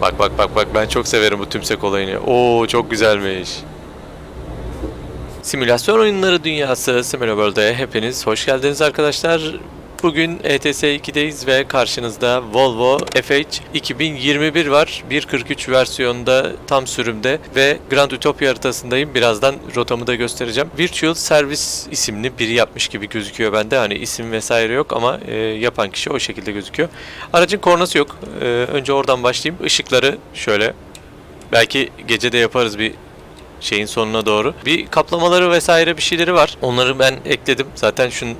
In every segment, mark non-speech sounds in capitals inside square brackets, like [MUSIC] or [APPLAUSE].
Bak bak bak bak ben çok severim bu tümsek olayını. Oo çok güzelmiş. Simülasyon oyunları dünyası Simulaworld'e hepiniz hoş geldiniz arkadaşlar. Bugün ETS 2'deyiz ve karşınızda Volvo FH 2021 var. 1.43 versiyonda tam sürümde ve Grand Utopia haritasındayım. Birazdan rotamı da göstereceğim. Virtual Service isimli biri yapmış gibi gözüküyor bende. Hani isim vesaire yok ama e, yapan kişi o şekilde gözüküyor. Aracın kornası yok. E, önce oradan başlayayım. Işıkları şöyle. Belki gece de yaparız bir şeyin sonuna doğru. Bir kaplamaları vesaire bir şeyleri var. Onları ben ekledim. Zaten şunun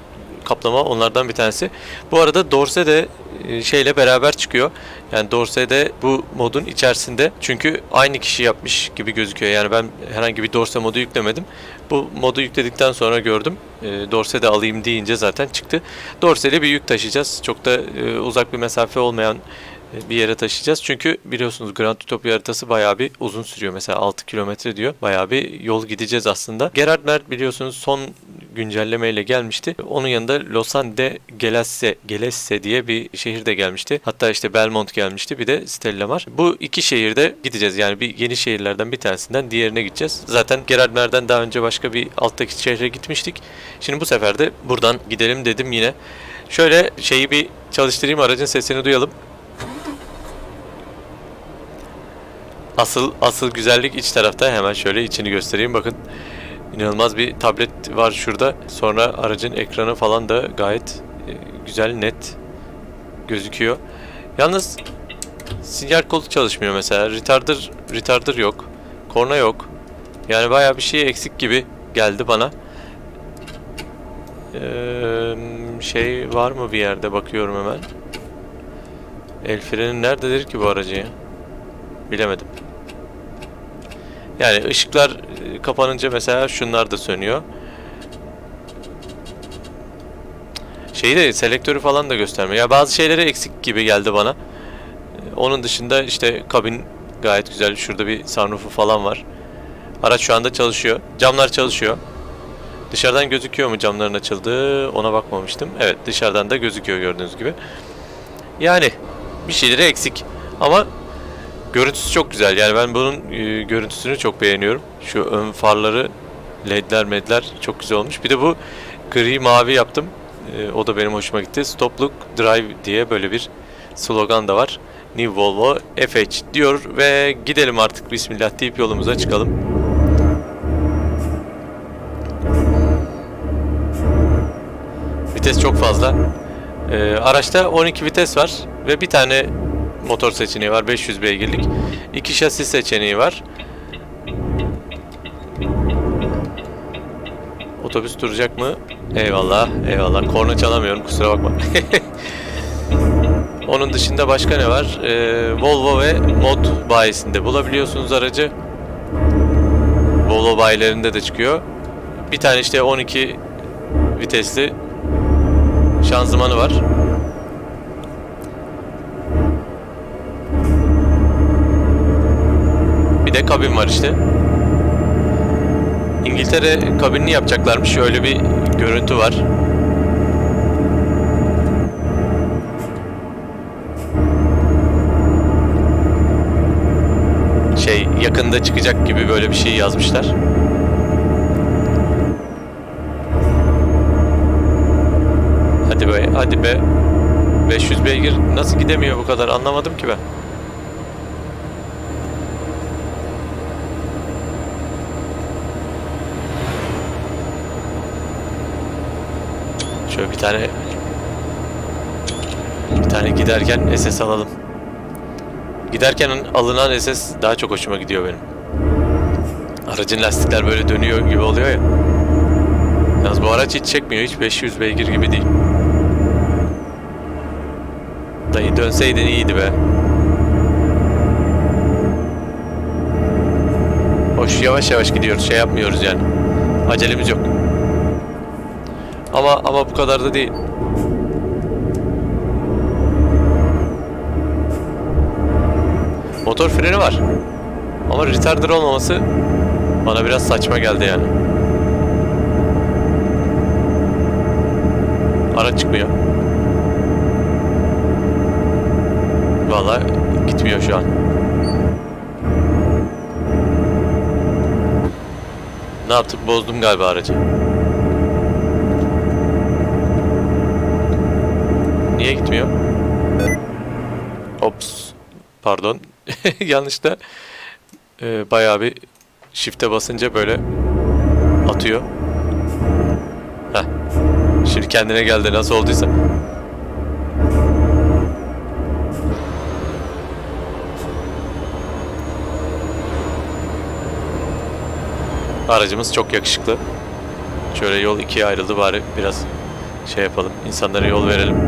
kaplama onlardan bir tanesi. Bu arada Dorse de e, şeyle beraber çıkıyor. Yani Dorse de bu modun içerisinde. Çünkü aynı kişi yapmış gibi gözüküyor. Yani ben herhangi bir Dorse modu yüklemedim. Bu modu yükledikten sonra gördüm. E, Dorse de alayım deyince zaten çıktı. Dorse ile bir yük taşıyacağız. Çok da e, uzak bir mesafe olmayan bir yere taşıyacağız. Çünkü biliyorsunuz Grand Utopia haritası bayağı bir uzun sürüyor. Mesela 6 kilometre diyor. Bayağı bir yol gideceğiz aslında. Gerard Mert biliyorsunuz son güncellemeyle gelmişti. Onun yanında Lausanne de Gelesse, Gelesse diye bir şehir de gelmişti. Hatta işte Belmont gelmişti. Bir de Stella var. Bu iki şehirde gideceğiz. Yani bir yeni şehirlerden bir tanesinden diğerine gideceğiz. Zaten Gerard Mert'den daha önce başka bir alttaki şehre gitmiştik. Şimdi bu sefer de buradan gidelim dedim yine. Şöyle şeyi bir çalıştırayım aracın sesini duyalım. Asıl asıl güzellik iç tarafta. Hemen şöyle içini göstereyim. Bakın inanılmaz bir tablet var şurada. Sonra aracın ekranı falan da gayet e, güzel, net gözüküyor. Yalnız sinyal kolu çalışmıyor mesela. Retarder, retarder yok. Korna yok. Yani bayağı bir şey eksik gibi geldi bana. Ee, şey var mı bir yerde bakıyorum hemen. El freni nerededir ki bu aracın ya? Bilemedim. Yani ışıklar e, kapanınca mesela şunlar da sönüyor. Şeyi de selektörü falan da göstermiyor. Ya bazı şeyleri eksik gibi geldi bana. E, Onun dışında işte kabin gayet güzel. Şurada bir sunroofu falan var. Araç şu anda çalışıyor. Camlar çalışıyor. Dışarıdan gözüküyor mu camların açıldığı ona bakmamıştım. Evet dışarıdan da gözüküyor gördüğünüz gibi. Yani bir şeyleri eksik. Ama Görüntüsü çok güzel. Yani ben bunun e, görüntüsünü çok beğeniyorum. Şu ön farları, ledler medler çok güzel olmuş. Bir de bu gri mavi yaptım. E, o da benim hoşuma gitti. Stop Look Drive diye böyle bir slogan da var. New Volvo FH diyor ve gidelim artık bismillah deyip yolumuza çıkalım. Vites çok fazla. E, araçta 12 vites var ve bir tane motor seçeneği var 500 beygirlik. İki şasi seçeneği var. Otobüs duracak mı? Eyvallah, eyvallah. Korna çalamıyorum kusura bakma. [LAUGHS] Onun dışında başka ne var? Ee, Volvo ve Mod bayisinde bulabiliyorsunuz aracı. Volvo bayilerinde de çıkıyor. Bir tane işte 12 vitesli şanzımanı var. Kabin var işte. İngiltere kabinini yapacaklarmış. Öyle bir görüntü var. Şey yakında çıkacak gibi böyle bir şey yazmışlar. Hadi be, hadi be. 500 beygir nasıl gidemiyor bu kadar anlamadım ki ben. Şöyle bir tane bir tane giderken SS alalım. Giderken alınan SS daha çok hoşuma gidiyor benim. Aracın lastikler böyle dönüyor gibi oluyor ya. Yalnız bu araç hiç çekmiyor. Hiç 500 beygir gibi değil. Dayı dönseydin iyiydi be. Hoş yavaş yavaş gidiyoruz. Şey yapmıyoruz yani. Acelemiz yok. Ama ama bu kadar da değil. Motor freni var. Ama retarder olmaması bana biraz saçma geldi yani. Araç çıkmıyor. Valla gitmiyor şu an. Ne yaptık? Bozdum galiba aracı. Niye gitmiyor? Ops. Pardon. [LAUGHS] Yanlışta e, bayağı bir shift'e basınca böyle atıyor. Heh. Şimdi kendine geldi nasıl olduysa. Aracımız çok yakışıklı. Şöyle yol ikiye ayrıldı bari biraz şey yapalım. İnsanlara yol verelim.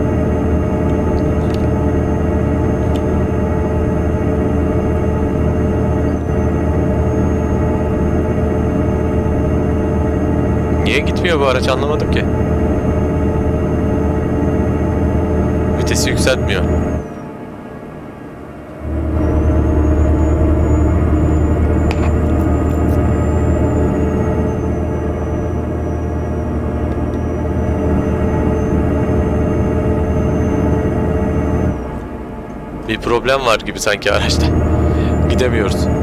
Niye gitmiyor bu araç anlamadım ki. Vitesi yükseltmiyor. Bir problem var gibi sanki araçta. Gidemiyoruz.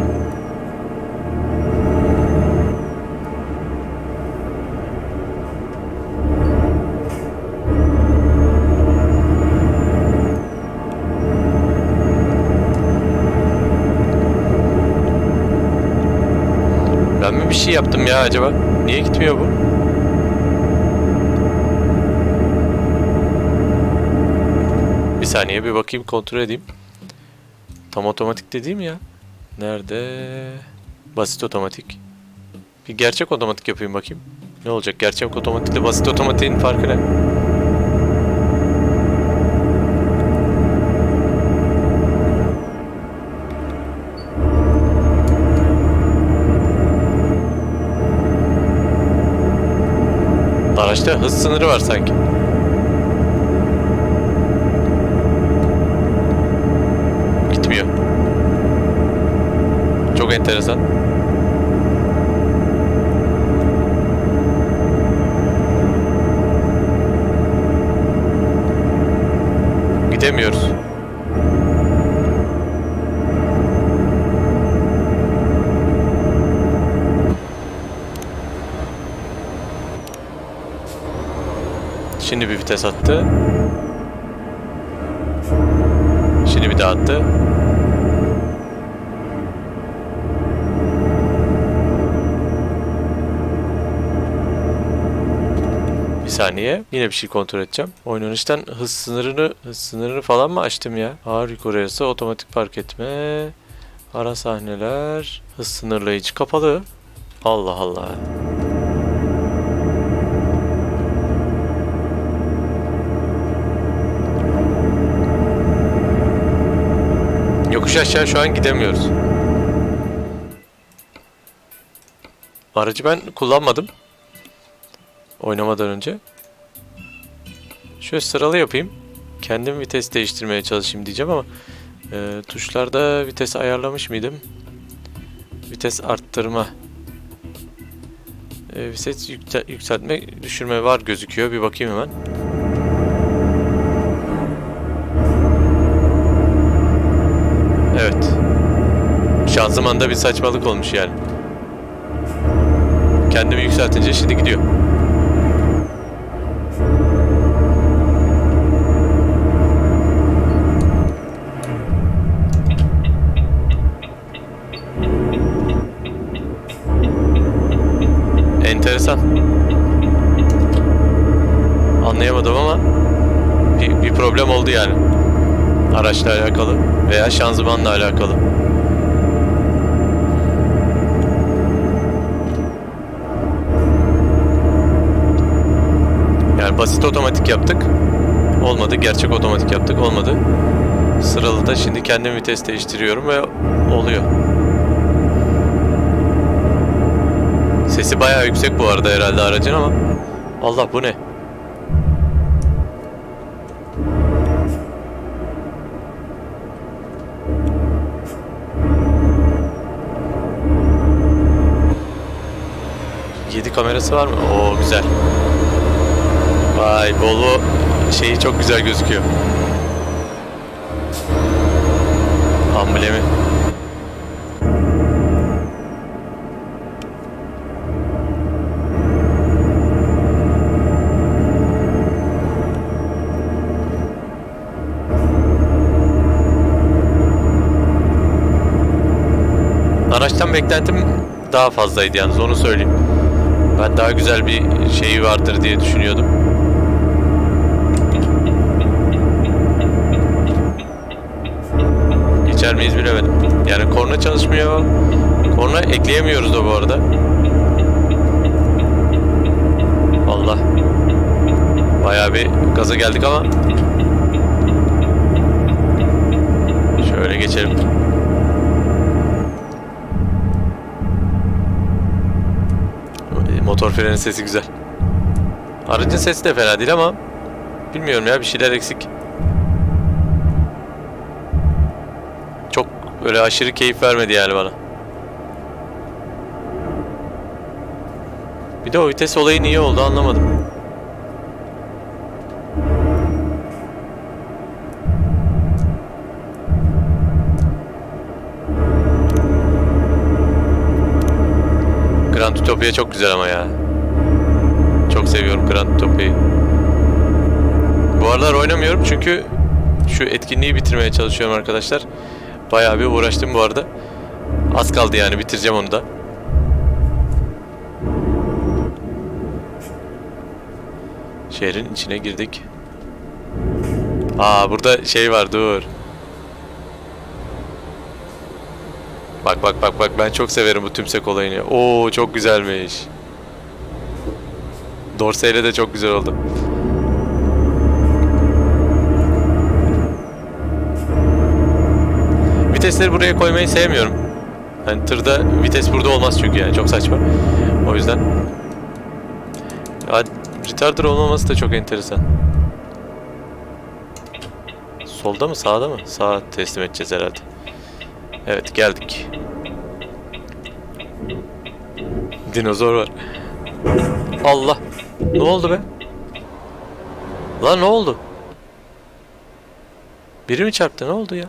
Bir şey yaptım ya acaba? Niye gitmiyor bu? Bir saniye bir bakayım kontrol edeyim. Tam otomatik dediğim ya. Nerede? Basit otomatik. Bir gerçek otomatik yapayım bakayım. Ne olacak? Gerçek otomatikle basit otomatiğin farkı ne? Araçta hız sınırı var sanki. Gitmiyor. Çok enteresan. Şimdi bir vites attı. Şimdi bir daha attı. Bir saniye. Yine bir şey kontrol edeceğim. Oynanıştan hız sınırını hız sınırını falan mı açtım ya? Ağır yük orayası, otomatik park etme, ara sahneler, hız sınırlayıcı kapalı. Allah Allah. Yokuş aşağı şu an gidemiyoruz. Aracı ben kullanmadım. Oynamadan önce. Şöyle sıralı yapayım. Kendim vites değiştirmeye çalışayım diyeceğim ama e, tuşlarda vites ayarlamış mıydım? Vites arttırma. E, vites yükse- yükseltme, düşürme var gözüküyor. Bir bakayım hemen. Şanzımanda bir saçmalık olmuş yani. Kendimi yükseltince şimdi gidiyor. Enteresan. Anlayamadım ama bir, bir problem oldu yani. Araçla alakalı veya şanzımanla alakalı. Basit otomatik yaptık. Olmadı. Gerçek otomatik yaptık. Olmadı. Sıralı da şimdi kendim vites değiştiriyorum ve oluyor. Sesi bayağı yüksek bu arada herhalde aracın ama Allah bu ne? Yedi kamerası var mı? Oo güzel. Vay Bolu şeyi çok güzel gözüküyor. Amblemi. Araçtan beklentim daha fazlaydı yalnız onu söyleyeyim. Ben daha güzel bir şeyi vardır diye düşünüyordum. Geçer miyiz bilemedim. Yani korna çalışmıyor. Korna ekleyemiyoruz da bu arada. Allah. Bayağı bir gaza geldik ama. Şöyle geçelim. Motor freni sesi güzel. Aracın sesi de fena değil ama bilmiyorum ya bir şeyler eksik. Öyle aşırı keyif vermedi yani bana. Bir de o vites olayı niye oldu anlamadım. Grand Utopia çok güzel ama ya. Çok seviyorum Grand Utopia'yı. Bu aralar oynamıyorum çünkü şu etkinliği bitirmeye çalışıyorum arkadaşlar. Bayağı bir uğraştım bu arada. Az kaldı yani bitireceğim onu da. Şehrin içine girdik. Aa burada şey var dur. Bak bak bak bak ben çok severim bu tümsek olayını. Oo çok güzelmiş. Dorseyle de çok güzel oldu. Vitesleri buraya koymayı sevmiyorum. Yani tırda vites burada olmaz çünkü yani çok saçma. O yüzden. Retarder olmaması da çok enteresan. Solda mı sağda mı? Sağa teslim edeceğiz herhalde. Evet geldik. Dinozor var. Allah. Ne oldu be? Lan ne oldu? Biri mi çarptı? Ne oldu ya?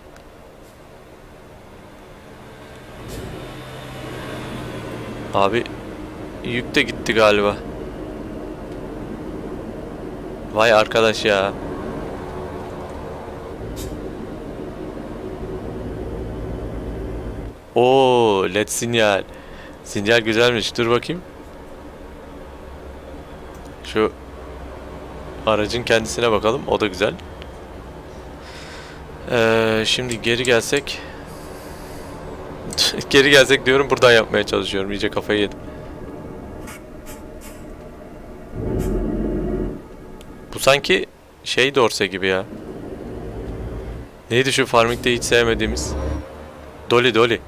Abi yük de gitti galiba. Vay arkadaş ya. Oo, led sinyal. Sinyal güzelmiş. Dur bakayım. Şu aracın kendisine bakalım. O da güzel. Ee, şimdi geri gelsek. Geri gelsek diyorum buradan yapmaya çalışıyorum. İyice kafayı yedim. Bu sanki şey dorse gibi ya. Neydi şu farming'de hiç sevmediğimiz? Dolly Dolly.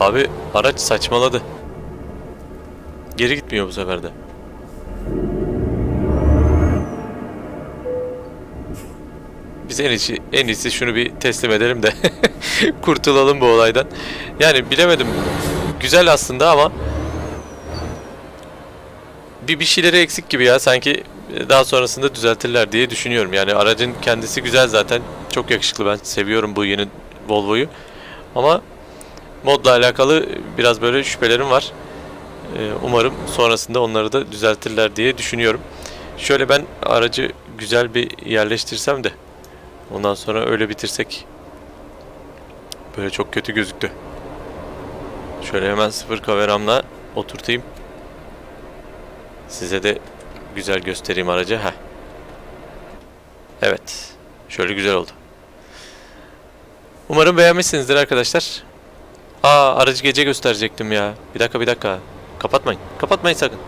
Abi araç saçmaladı. Geri gitmiyor bu sefer de. Biz en iyisi, en iyisi şunu bir teslim edelim de [LAUGHS] kurtulalım bu olaydan. Yani bilemedim. Güzel aslında ama bir bir şeyleri eksik gibi ya sanki daha sonrasında düzeltirler diye düşünüyorum. Yani aracın kendisi güzel zaten. Çok yakışıklı ben seviyorum bu yeni Volvo'yu. Ama modla alakalı biraz böyle şüphelerim var. Ee, umarım sonrasında onları da düzeltirler diye düşünüyorum. Şöyle ben aracı güzel bir yerleştirsem de ondan sonra öyle bitirsek böyle çok kötü gözüktü. Şöyle hemen sıfır kameramla oturtayım. Size de güzel göstereyim aracı. Heh. Evet. Şöyle güzel oldu. Umarım beğenmişsinizdir arkadaşlar. Aa aracı gece gösterecektim ya. Bir dakika bir dakika. Kapatmayın. Kapatmayın sakın.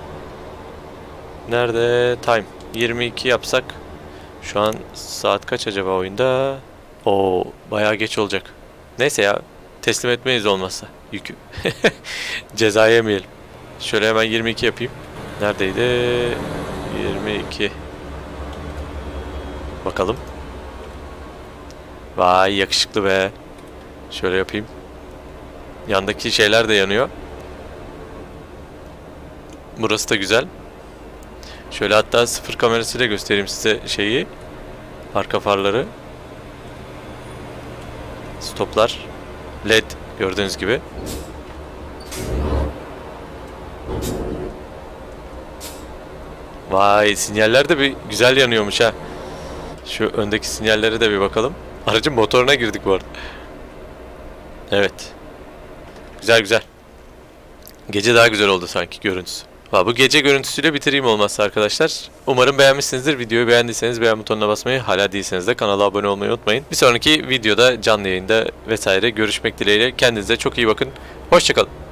Nerede? Time. 22 yapsak. Şu an saat kaç acaba oyunda? O bayağı geç olacak. Neyse ya. Teslim etmeyiz olmazsa. Yükü. [LAUGHS] Ceza yemeyelim. Şöyle hemen 22 yapayım. Neredeydi? 22. Bakalım. Vay yakışıklı be. Şöyle yapayım. Yandaki şeyler de yanıyor. Burası da güzel. Şöyle hatta sıfır kamerasıyla göstereyim size şeyi. Arka farları. Stoplar. LED gördüğünüz gibi. Vay sinyaller de bir güzel yanıyormuş ha. Şu öndeki sinyallere de bir bakalım. Aracın motoruna girdik bu arada. Evet. Güzel güzel. Gece daha güzel oldu sanki görüntüsü. Valla bu gece görüntüsüyle bitireyim olmazsa arkadaşlar. Umarım beğenmişsinizdir. Videoyu beğendiyseniz beğen butonuna basmayı, hala değilseniz de kanala abone olmayı unutmayın. Bir sonraki videoda canlı yayında vesaire görüşmek dileğiyle. Kendinize çok iyi bakın. Hoşçakalın.